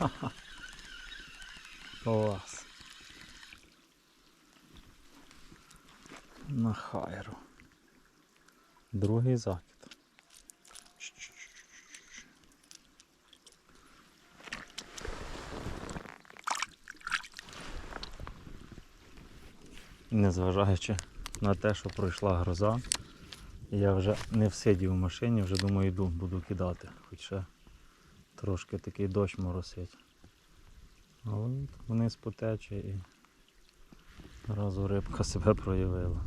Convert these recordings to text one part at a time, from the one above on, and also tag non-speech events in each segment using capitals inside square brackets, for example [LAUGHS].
[LAUGHS] Клас. На хайру. Другий закид. Незважаючи на те, що пройшла гроза, я вже не всидів в машині, вже думаю, йду, буду кидати. Хоча трошки такий дощ моросить. Але вниз потече і разу рибка себе проявила.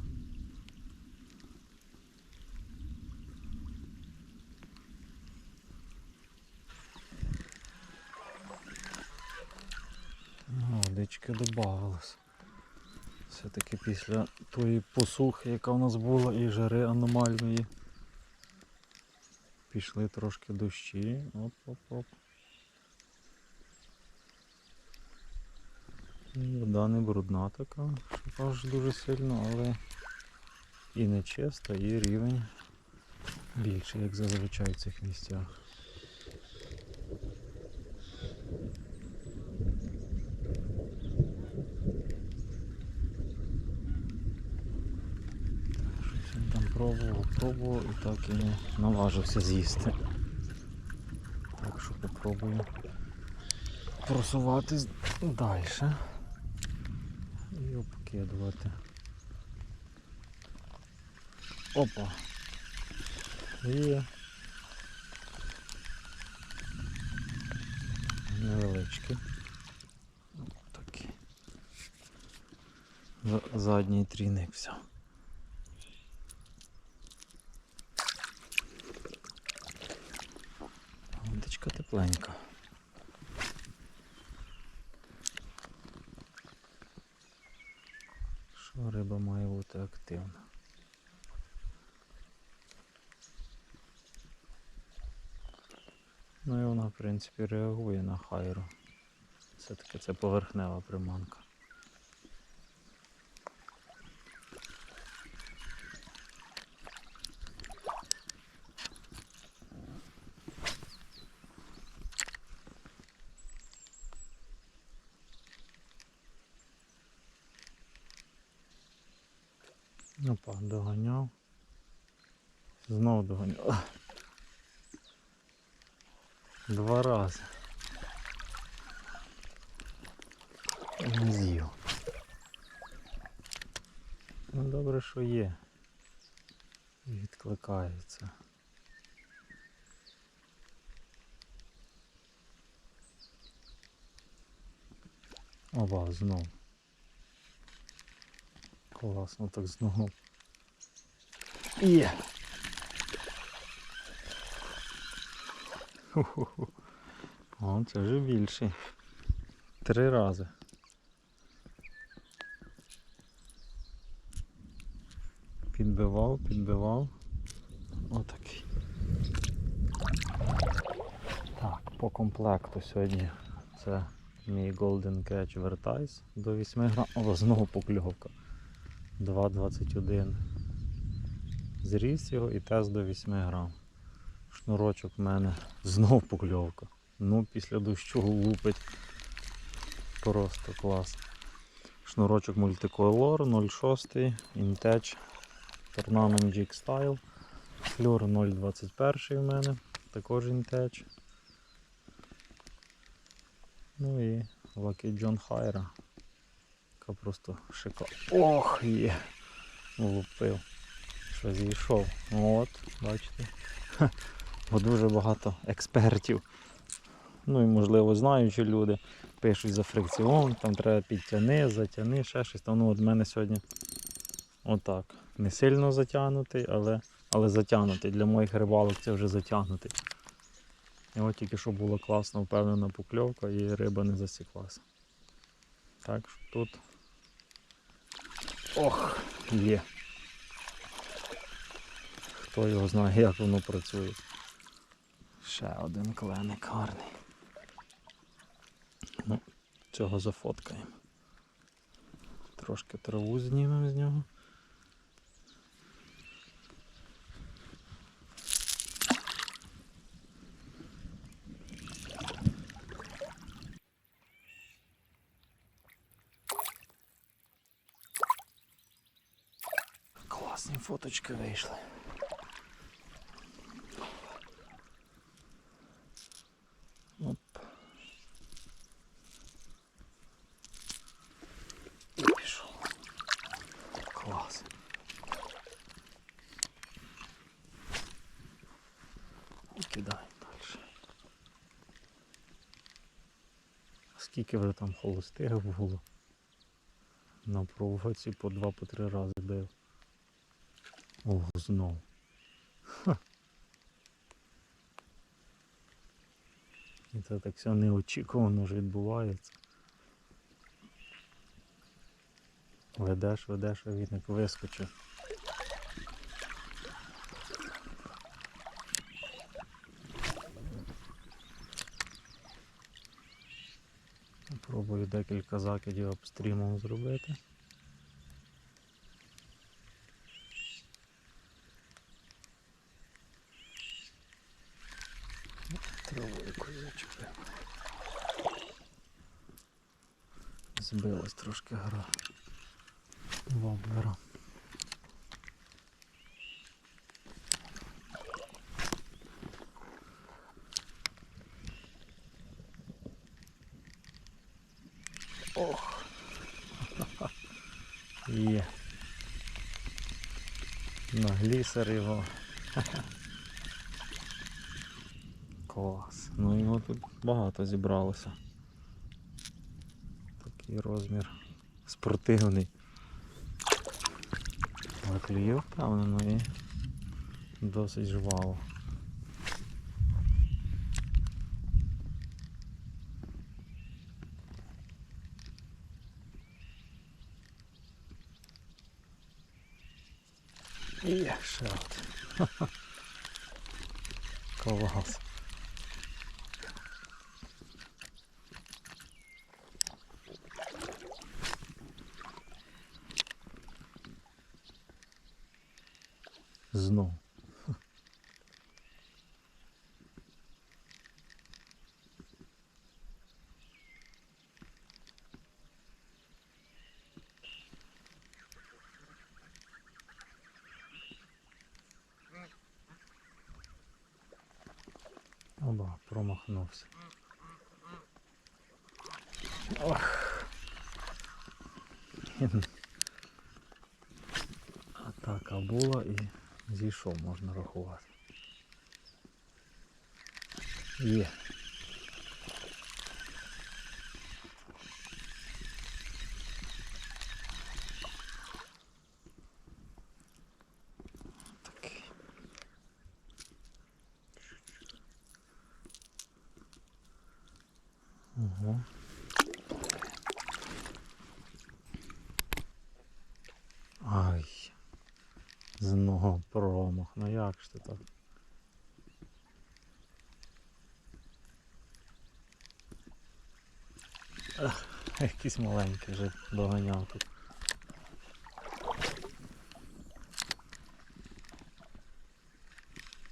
Водички додавалось. Все-таки після тої посухи, яка в нас була, і жари аномальної. Пішли трошки дощі. Оп-оп-оп. Вода не брудна така, що аж дуже сильно, але і не чиста, і рівень більший, як зазвичай в цих місцях. Щось він там пробував, пробував і так і не наважився з'їсти. Так що попробую просуватись далі і обкидувати. Опа. Є. Невеличкі. Такі. Задній трійник все. Водичка тепленька. Що риба має бути активна? Ну і вона, в принципі, реагує на хайру. Все-таки це поверхнева приманка. Опа, доганяв. Знов доганяв. Два рази. Не з'їв. Ну добре, що є. Відкликається. Оба, знов. Класно так знову. Є. О, це вже більший. Три рази. Підбивав, підбивав. Отакий. Так, по комплекту сьогодні це мій Golden Catch Vertice до 8 грам. О, знову покльовка. 2,21. Зріс його і тест до 8 грам. Шнурочок в мене знов покльовка. Ну, після дощу лупить. Просто клас. Шнурочок Multicolor 06 Intech Tornanum Jig Style. Флюр 0,21 в мене, також Intech. Ну і Lucky John Hyra. Яка просто шикарна. Ох, є! Влупив. Що зійшов. От, бачите. Бо дуже багато експертів. Ну і можливо знаючі люди пишуть за фрикціон, там треба підтяни, затяни, ще щось. Там, ну от мене сьогодні отак. Не сильно затягнутий, але, але затягнутий. Для моїх рибалок це вже затягнутий. І от тільки що була класна впевнена покльовка і риба не засіклася. Так що тут. Ох, є. Хто його знає, як воно працює. Ще один кленик гарний. Ну, Цього зафоткаємо. Трошки траву знімемо з нього. Класні фоточки вийшли. Холостих було? На провоці по два по три рази бив. Ого, знов. Ха. І це так все неочікувано ж відбувається. Ведеш, ведеш, а відник вискочив. Декілька закидів обстрімом зробити. Травою зачепив. Збилась трошки гра. Воблера. Ох. [LAUGHS] Є. На глісер його. [LAUGHS] Клас. Ну його тут багато зібралося. Такий розмір спортивний. Але клює впевнено і досить жваво. І ще один. Клас. Знов. Оба, промахнувся. Ох. Атака була і зійшов, можна рахувати. Є. Такий. Ого. Ай. Знову промах. Ну як ж ти так? Ех, [LAUGHS] Якийсь маленький вже доганяв тут.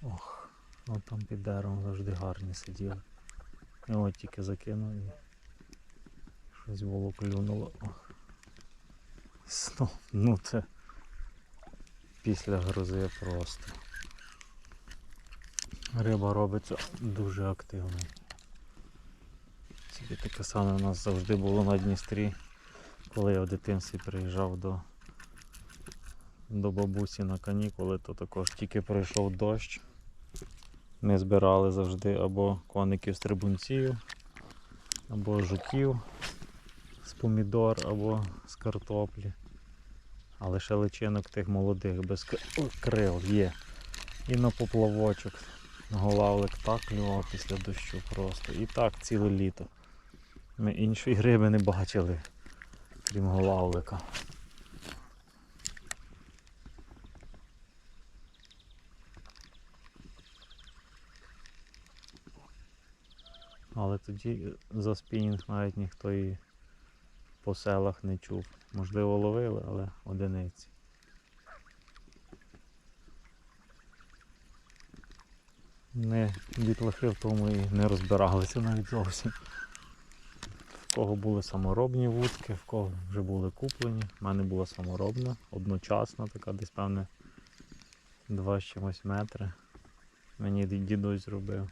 Ох, ну там під деревом завжди гарні сиділи. От тільки закинув і щось було клюнуло. Ох. Знов, ну це після грози просто. Риба робиться дуже активно. Собі таке саме у нас завжди було на Дністрі, коли я в дитинстві приїжджав до, до бабусі на канікули, то також тільки пройшов дощ. Ми збирали завжди або коників стрибунців, або жуків з помідор, або з картоплі. А лише личинок тих молодих без крил є. І на поплавочок. Голавлик так клював після дощу просто. І так ціле літо. Ми іншої риби не бачили, крім голавлика. Але тоді за спінінг навіть ніхто і по селах не чув. Можливо, ловили, але одиниці. Не дітлахи в тому і не розбиралися навіть зовсім. В кого були саморобні вудки, в кого вже були куплені. У мене була саморобна, одночасна, така десь певне Два з чимось метри. Мені дідусь зробив.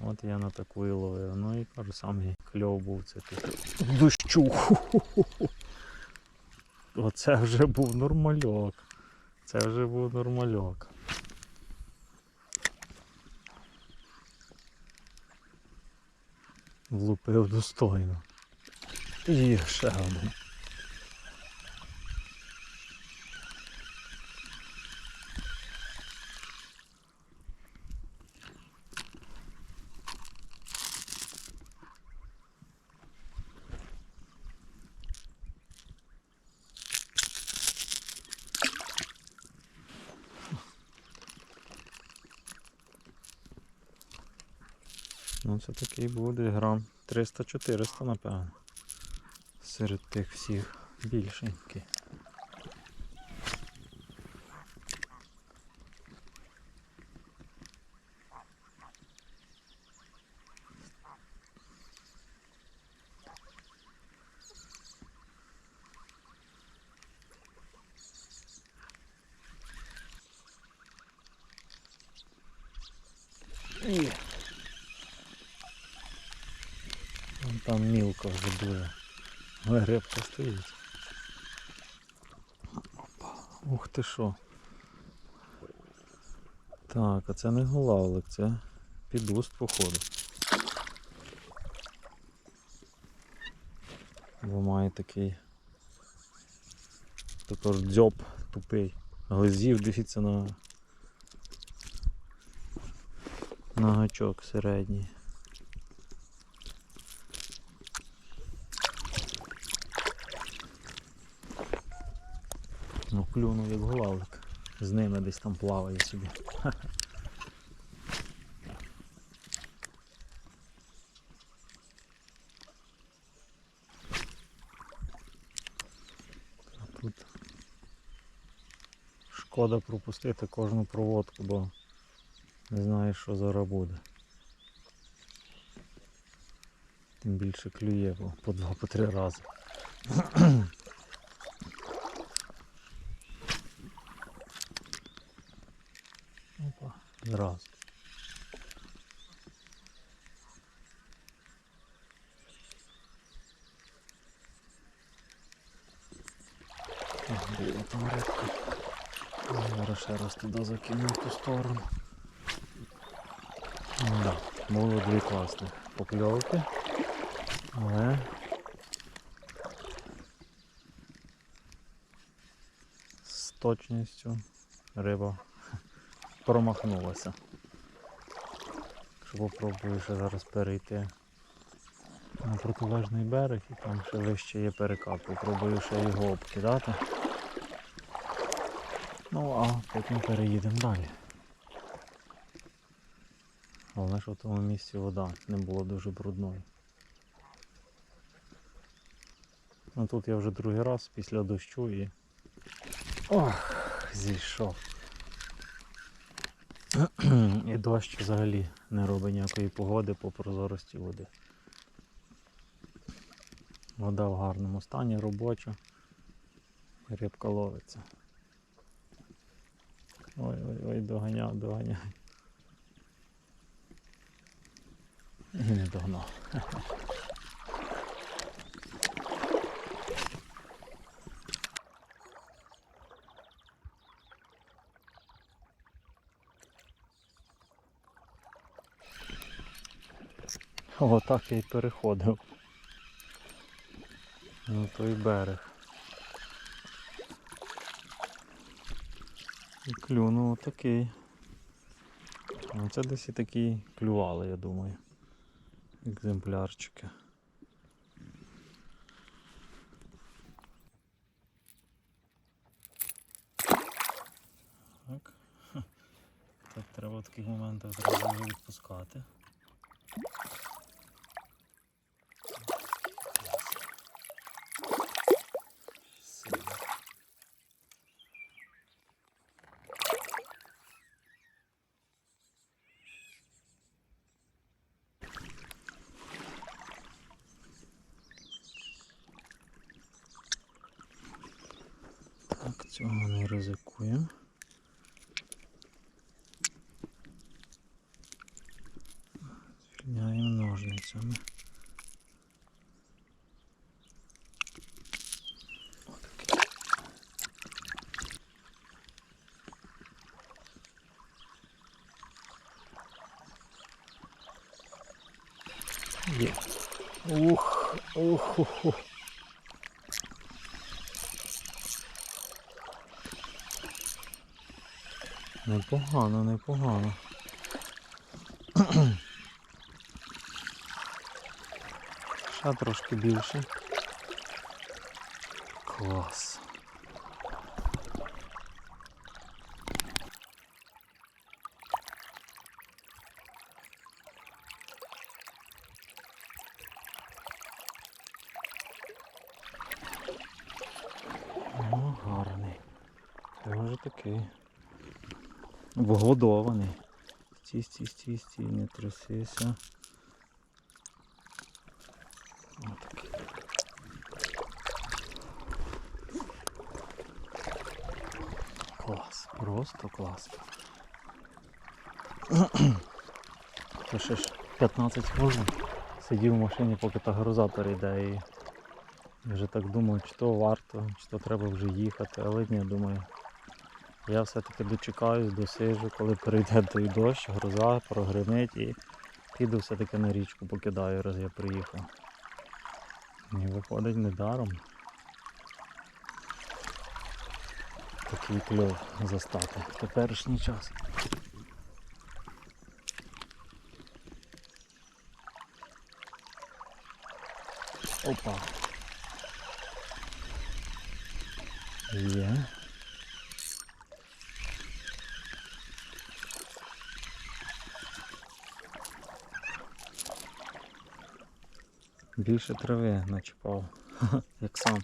От я на таку і ловив. Ну і кажу, сам і кльов був це тут. Дощу. [LAUGHS] Оце вже був нормальок. Це вже був нормальок. Влупив достойно. І ще один. Ну це такий буде грам 300-400, напевно. Серед тих всіх більшенький. Є. Вон там мілка вже дуже. Але рибка стоїть. Опа. Ух ти що. Так, а це не голавлик, це підуст походу. Бо має такий також дзьоб тупий. Глазів дивіться на, на гачок середній. Ну, клюнув як голавлик. З ними десь там плаває собі. [LAUGHS] Тут шкода пропустити кожну проводку, бо не знаєш, що зараз буде. Тим більше клює, бо по два, по три рази. [CLEARS THROAT] Зразу. Була там рибка. Зараз ще раз туди закину в ту сторону. Ну, да, було дві класні покльовки, але з точністю риба промахнулася. Що попробую ще зараз перейти на протилежний берег і там ще вище є перекат. Попробую ще його обкидати. Ну а потім переїдемо далі. Головне, що в тому місці вода не була дуже брудною. Ну тут я вже другий раз після дощу і... Ох, зійшов. І дощ взагалі не робить ніякої погоди по прозорості води. Вода в гарному стані, робоча. Рибка ловиться. Ой-ой-ой, доганяв, доганяв. І не догнав. Отак я й переходив. На той берег. І клюнув отакий. Ну це десь і такі клювали, я думаю. Екземплярчики. Так. Так, треба в таких моментах зразу відпускати. Сильно. Так, цього не ризикуємо. ножницями. Отакий. Є. Ух, ух, ух, ух. Непогано, непогано. [CLEARS THROAT] Ще трошки більше. Клас. О, гарний. Це вже такий. Вгодований. Стій, стій, стій, стій, не трясися. Отакий. Клас, просто клас. Це ще ж 15 хвилин. Сидів в машині, поки тагоризатор йде і вже так думав, чи то варто, чи то треба вже їхати, але ні, думаю. Я все-таки дочекаюсь, досижу, коли прийде той дощ, гроза, прогримить і піду все-таки на річку покидаю, раз я приїхав. І виходить недаром. Такий кльов застати в теперішній час. Опа. Є. Більше трави начіпав, [LAUGHS] як сам.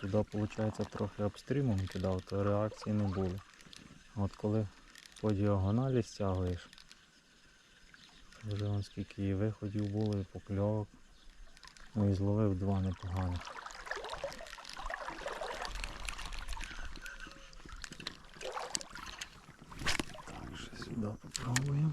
Туди, виходить, трохи обстрімом кидав, то реакції не було. От коли по діагоналі стягуєш, вже вон скільки і виходів було, і покльовок. Ну і зловив два непоганих. Так, ще сюди попробуємо.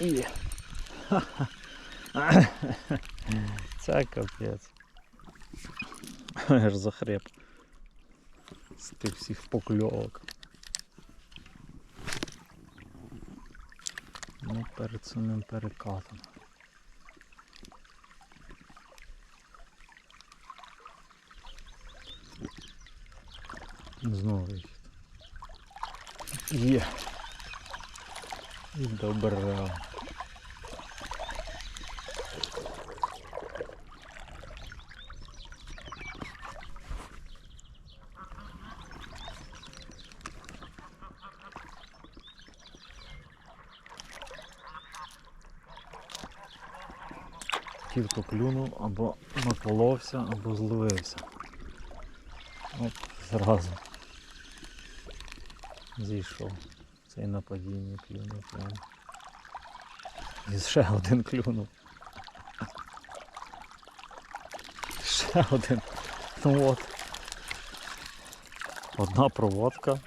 І. [LAUGHS] [LAUGHS] Це капець. [LAUGHS] Аж захреп. З тих всіх покльовок. Ну, перед самим перекатом. Знову вихід. Є. І добре. Тільки клюнув або наколовся, або зловився. Оп, зразу. Зійшов. Цей на падінні клюнув. І ще один клюнув. Ще один. Ну от. Одна проводка,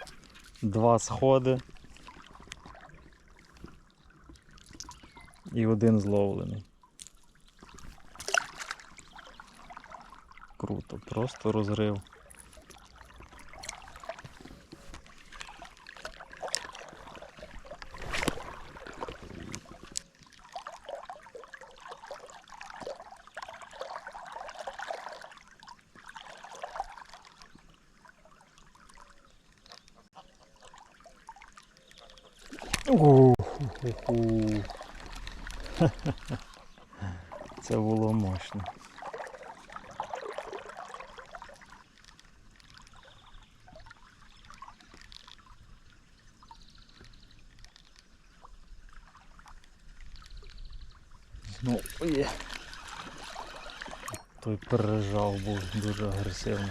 два сходи. І один зловлений. Круто, просто розрив. Уху. Це той пережав був дуже агресивно.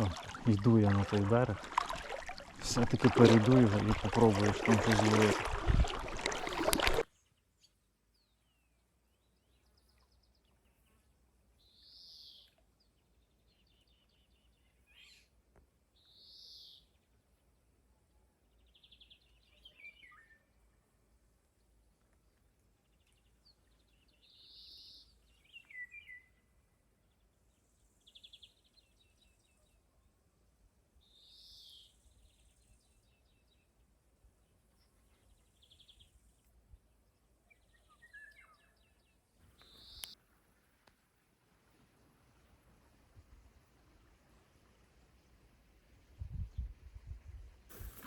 Все, йду я на той берег. Все-таки перейду його і попробую що щось зловити.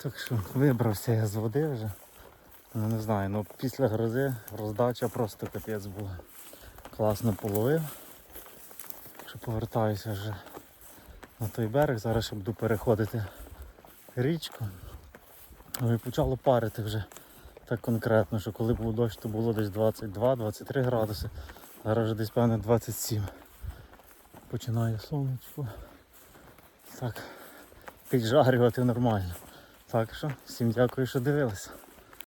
Так що вибрався я з води вже. Ну не знаю, ну після грози роздача просто капець була. Класно половив. Що повертаюся вже на той берег, зараз ще буду переходити річку. Ну і почало парити вже так конкретно, що коли був дощ, то було десь 22-23 градуси, зараз вже десь певне 27. Починає сонечко. Так, піджарювати нормально. Так що, всім дякую, що дивилися.